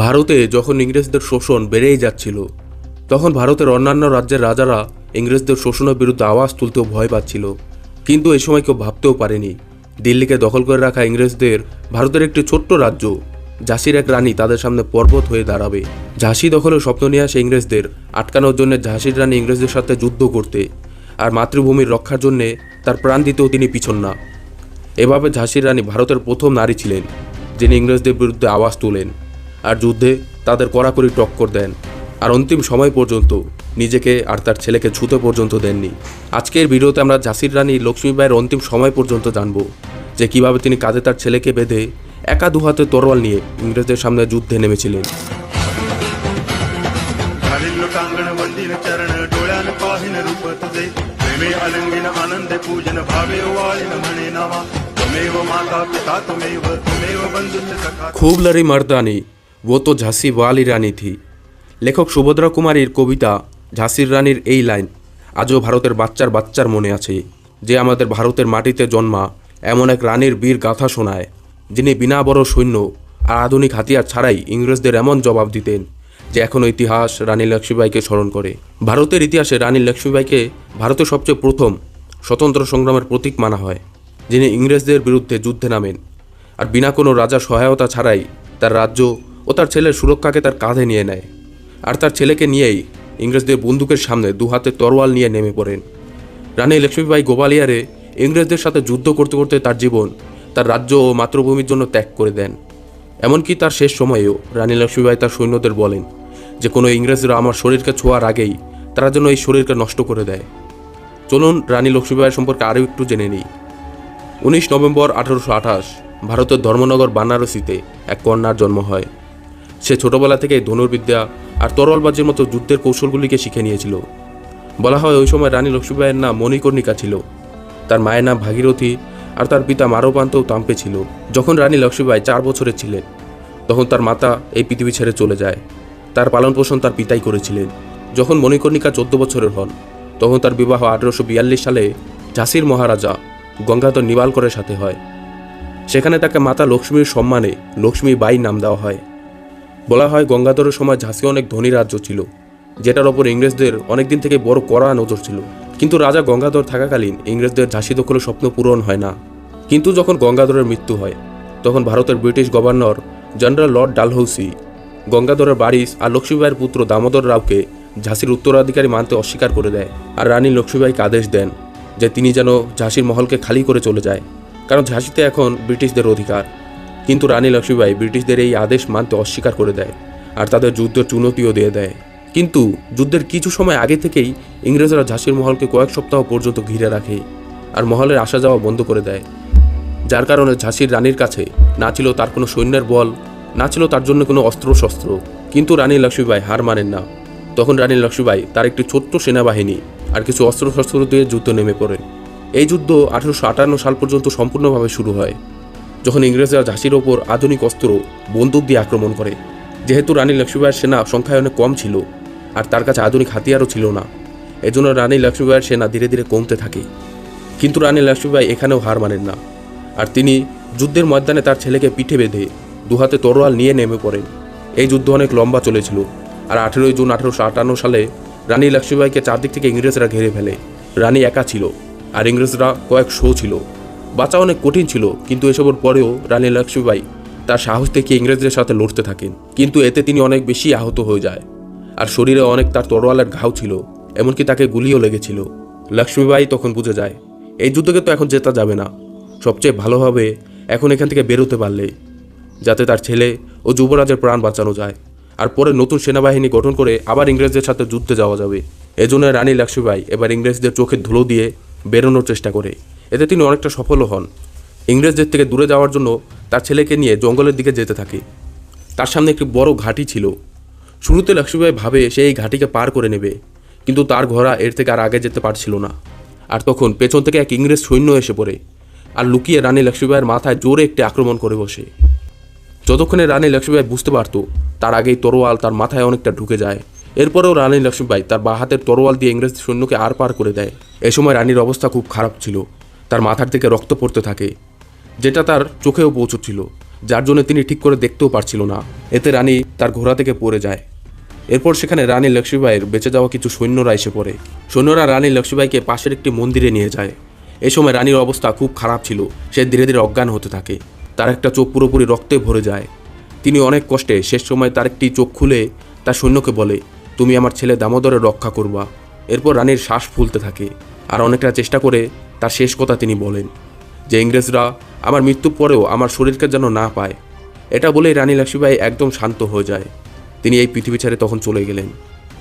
ভারতে যখন ইংরেজদের শোষণ বেড়েই যাচ্ছিল, তখন ভারতের অন্যান্য রাজ্যের রাজারা ইংরেজদের শোষণের বিরুদ্ধে আওয়াজ তুলতেও ভয় পাচ্ছিল। কিন্তু এই সময় কেউ ভাবতেও পারেনি, দিল্লিকে দখল করে রাখা ইংরেজদের ভারতের একটি ছোট্ট রাজ্য, ঝাঁসির এক রানী তাদের সামনে পর্বত হয়ে দাঁড়াবে। ঝাঁসি দখলের স্বপ্ন নিয়ে আসে ইংরেজদের, আটকানোর জন্য ঝাঁসির রানী ইংরেজদের সাথে যুদ্ধ করতে, আর মাতৃভূমির রক্ষার জন্যে তার প্রাণ দিতেও তিনি পিছন না। এভাবে ঝাঁসির রানী ভারতের প্রথম নারী ছিলেন, যিনি ইংরেজদের বিরুদ্ধে আওয়াজ তোলেন। আর যুদ্ধে তাদের কড়াকড়ি টক্কর দেন। আর অন্তিম সময় পর্যন্ত নিজেকে আর তার ছেলেকে ছুতে পর্যন্ত দেননি। আজকের ভিডিওতে আমরা ঝাঁসির রানী লক্ষ্মীবাইয়ের অন্তিম সময় পর্যন্ত জানব যে কীভাবে তিনি কাঁধে তার ছেলেকে বেঁধে একা দু হাতে তরোয়াল নিয়ে ইংরেজদের সামনে যুদ্ধে নেমেছিলেন। খুব লারি মারদানি ও তো ঝাঁসি ওয়ালি রানী থি। লেখক সুভদ্রা কুমারীর কবিতা ঝাঁসির রানীর এই লাইন, আজও ভারতের বাচ্চার বাচ্চার মনে আছে। যে আমাদের ভারতের মাটিতে জন্মা, এমন এক রানীর বীর গাথা শোনায়, যিনি বিনা বড় সৈন্য আর আধুনিক হাতিয়ার ছাড়াই ইংরেজদের এমন জবাব দিতেন, যে এখনও ইতিহাস রানী লক্ষ্মীবাইকে স্মরণ করে। ভারতের ইতিহাসে রানী লক্ষ্মীবাইকে ভারতের সবচেয়ে প্রথম স্বতন্ত্র সংগ্রামের প্রতীক মানা হয়, যিনি ইংরেজদের বিরুদ্ধে যুদ্ধে নামেন। আর বিনা কোনো রাজার সহায়তা ছাড়াই তার রাজ্য ও তার ছেলের সুরক্ষাকে তার কাঁধে নিয়ে নেয়। আর তার ছেলেকে নিয়েই ইংরেজদের বন্দুকের সামনে দু হাতে তরোয়াল নিয়ে নেমে পড়েন। রানী লক্ষ্মীবাই গোপালিয়ারে ইংরেজদের সাথে যুদ্ধ করতে করতে তার জীবন তার রাজ্য ও মাতৃভূমির জন্য ত্যাগ করে দেন। এমনকি তার শেষ সময়েও রানী লক্ষ্মীবাই তার সৈন্যদের বলেন যে, কোনো ইংরেজরা আমার শরীরকে ছোঁয়ার আগেই তারা যেন এই শরীরকে নষ্ট করে দেয়। চলুন রানী লক্ষ্মীবাই সম্পর্কে আরও একটু জেনে নিই। উনিশ নভেম্বর আঠারোশো আঠাশ, ভারতের ধর্মনগর, বানারসিতে এক কন্যার জন্ম হয়। সে ছোটবেলা থেকেই ধনুর্বিদ্যা আর তরলবাজির মতো যুদ্ধের কৌশলগুলিকে শিখে নিয়েছিল। বলা হয় ওই সময় রানী লক্ষ্মীবাইয়ের নাম মণিকর্ণিকা ছিল। তার মায়ের নাম ভাগীরথী আর তার পিতা মারোপান্তও তাম্পে ছিল। যখন রানী লক্ষ্মীবাই চার বছরের ছিলেন, তখন তার মাতা এই পৃথিবী ছেড়ে চলে যায়। তার পালন পোষণ তার পিতাই করেছিলেন। যখন মণিকর্ণিকা চোদ্দ বছরের হন, তখন তার বিবাহ আঠেরোশো বিয়াল্লিশ সালে ঝাঁসির মহারাজা গঙ্গাধর নিবালকরের সাথে হয়। সেখানে তাকে মাতা লক্ষ্মীর সম্মানে লক্ষ্মী বাই নাম দেওয়া হয়। বলা হয় গঙ্গাধরের সময় ঝাঁসি অনেক ধনী রাজ্য ছিল, যেটার ওপর ইংরেজদের অনেকদিন থেকে বড় কড়া নজর ছিল। কিন্তু রাজা গঙ্গাধর থাকাকালীন ইংরেজদের ঝাঁসি দখলের স্বপ্ন পূরণ হয় না। কিন্তু যখন গঙ্গাধরের মৃত্যু হয়, তখন ভারতের British governor general lord Dalhousie, গঙ্গাধরের বারিশ আর লক্ষ্মীবাইয়ের পুত্র দামোদর রাওকে ঝাঁসির উত্তরাধিকারী মানতে অস্বীকার করে দেয় আর রানী লক্ষ্মীবাইকে আদেশ দেন যে তিনি যেন ঝাঁসির মহলকে খালি করে চলে যায়। কারণ ঝাঁসিতে এখন ব্রিটিশদের অধিকার। কিন্তু রানী লক্ষ্মীবাই ব্রিটিশদের এই আদেশ মানতে অস্বীকার করে দেয় আর তাদের যুদ্ধ চুনতিও দিয়ে দেয়। কিন্তু যুদ্ধের কিছু সময় আগে থেকেই ইংরেজরা ঝাঁসির মহলকে কয়েক সপ্তাহ পর্যন্ত ঘিরে রাখে আর মহলের আসা যাওয়া বন্ধ করে দেয়। যার কারণে ঝাঁসির রানীর কাছে না ছিল তার কোনো সৈন্যের বল, না ছিল তার জন্য কোনো অস্ত্র শস্ত্র কিন্তু রানী লক্ষ্মীবাই হার মানেন না। তখন রানী লক্ষ্মীবাই তার একটি ছোট্ট সেনাবাহিনী আর কিছু অস্ত্রশস্ত্র দিয়ে যুদ্ধ নেমে পড়ে। এই যুদ্ধ আঠারোশো সাল পর্যন্ত সম্পূর্ণভাবে শুরু হয়। যখন ইংরেজরা ঝাঁসির ওপর আধুনিক অস্ত্র, বন্দুক দিয়ে আক্রমণ করে। যেহেতু রানী লক্ষ্মীবাইয়ের সেনা সংখ্যায় অনেক কম ছিল, আর তার কাছে আধুনিক হাতিয়ারও ছিল না, এজন্য রানী লক্ষ্মীবাইয়ের সেনা ধীরে ধীরে কমতে থাকে। কিন্তু রানী লক্ষ্মীবাই এখানেও হার মানেন না, আর তিনি যুদ্ধের ময়দানে তার ছেলেকে পিঠে বেঁধে দুহাতে তরোয়াল নিয়ে নেমে পড়েন। এই যুদ্ধ অনেক লম্বা চলেছিল, আর আঠেরোই জুন আঠেরোশো আটান্ন সালে রানী লক্ষ্মীবাইকে চারদিক থেকে ইংরেজরা ঘিরে ফেলে। রানী একা ছিল, আর ইংরেজরা কয়েক শো ছিল। বাঁচা অনেক কঠিন ছিল, কিন্তু এসবের পরেও রানী লক্ষ্মীবাই তার সাহস দেখিয়ে ইংরেজদের সাথে লড়তে থাকেন, কিন্তু এতে তিনি অনেক বেশি আহত হয়ে যায়। আর শরীরে অনেক তার তরোয়ালের ঘাও ছিল, এমনকি তাকে গুলিও লেগেছিল। লক্ষ্মীবাই তখন বুঝে যায়, এই যুদ্ধকে তো এখন জেতা যাবে না। সবচেয়ে ভালো হবে এখন এখান থেকে বেরোতে পারলে, যাতে তার ছেলে ও যুবরাজের প্রাণ বাঁচানো যায়। আর পরে নতুন সেনাবাহিনী গঠন করে আবার ইংরেজদের সাথে যুদ্ধে যাওয়া যাবে। এজন্য রানী লক্ষ্মীবাই এবার ইংরেজদের চোখে ধুলো দিয়ে বেরোনোর চেষ্টা করে। এতে তিনি অনেকটা সফলও হন। ইংরেজদের থেকে দূরে যাওয়ার জন্য তার ছেলেকে নিয়ে জঙ্গলের দিকে যেতে থাকে। তার সামনে একটি বড় ঘাঁটি ছিল। শুরুতে লক্ষ্মীবাই ভাবে সে এই ঘাঁটিকে পার করে নেবে, কিন্তু তার ঘোড়া এর থেকে আর আগে যেতে পারছিল না। আর তখন পেছন থেকে এক ইংরেজ সৈন্য এসে পড়ে আর লুকিয়ে রানী লক্ষ্মীবাইয়ের মাথায় জোরে একটি আক্রমণ করে বসে। যতক্ষণে রানী লক্ষ্মীবাই বুঝতে পারতো, তার আগেই তরোয়াল তার মাথায় অনেকটা ঢুকে যায়। এরপরেও রানী লক্ষ্মীবাই তার বাঁ হাতের তরোয়াল দিয়ে ইংরেজ সৈন্যকে আর পার করে দেয়। এ সময় রানীর অবস্থা খুব খারাপ ছিল। তার মাথার থেকে রক্ত পড়তে থাকে, যেটা তার চোখেও পৌঁছচ্ছিল, যার জন্য তিনি ঠিক করে দেখতেও পারছিল না। এতে রানী তার ঘোড়া থেকে পড়ে যায়। এরপর সেখানে রানী লক্ষ্মীবাইয়ের বেঁচে যাওয়া কিছু সৈন্যরা এসে পড়ে। সৈন্যরা রানী লক্ষ্মীবাইকে পাশের একটি মন্দিরে নিয়ে যায়। এই সময় রানীর অবস্থা খুব খারাপ ছিল, সে ধীরে ধীরে অজ্ঞান হতে থাকে। তার একটা চোখ পুরোপুরি রক্তে ভরে যায়। তিনি অনেক কষ্টে শেষ সময় তার একটি চোখ খুলে তার সৈন্যকে বলে, তুমি আমার ছেলে দামোদরের রক্ষা করবা। এরপর রানীর শ্বাস ফুলতে থাকে, আর অনেকটা চেষ্টা করে তার শেষ কথা তিনি বলেন যে ইংরেজরা আমার মৃত্যুর পরেও আমার শরীরকে যেন না পায়। এটা বলেই রানী লক্ষ্মীবাই একদম শান্ত হয়ে যায়। তিনি এই পৃথিবী ছেড়ে তখন চলে গেলেন।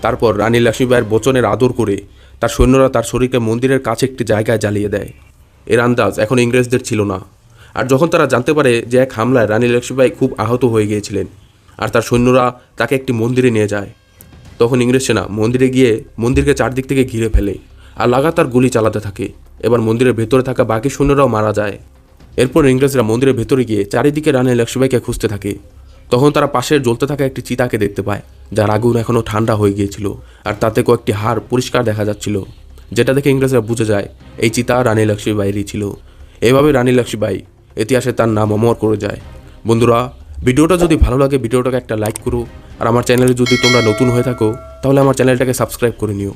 তারপর রানী লক্ষ্মীবাইয়ের বচনের আদর করে তার সৈন্যরা তার শরীরকে মন্দিরের কাছে একটি জায়গায় জ্বালিয়ে দেয়। এর আন্দাজ এখন ইংরেজদের ছিল না। আর যখন তারা জানতে পারে যে এক হামলায় রানী লক্ষ্মীবাই খুব আহত হয়ে গিয়েছিলেন আর তার সৈন্যরা তাকে একটি মন্দিরে নিয়ে যায়, তখন ইংরেজ সেনা মন্দিরে গিয়ে মন্দিরকে চারদিক থেকে ঘিরে ফেলে। আর লাগাতার গুলি চালাতে থাকে। এবার মন্দিরের ভেতরে থাকা বাকি সৈন্যরাও মারা যায়। এরপর ইংরেজরা মন্দিরের ভেতরে গিয়ে চারিদিকে রানী লক্ষ্মীবাইকে খুঁজতে থাকে। তখন তারা পাশের জ্বলতে থাকা একটি চিতাকে দেখতে পায়, যার আগুন এখনও ঠান্ডা হয়ে গিয়েছিল আর তাতে কয়েকটি হাড় পরিষ্কার দেখা যাচ্ছিল। যেটা দেখে ইংরেজরা বুঝে যায়, এই চিতা রানী লক্ষ্মীবাইয়েরই ছিল। এভাবে রানী লক্ষ্মীবাই ইতিহাসে তার নাম অমর করে যায়। বন্ধুরা, ভিডিওটা যদি ভালো লাগে, ভিডিওটাকে একটা লাইক করো। আর আমার চ্যানেলে যদি তোমরা নতুন হয়ে থাকো, তাহলে আমার চ্যানেলটাকে সাবস্ক্রাইব করে নিও।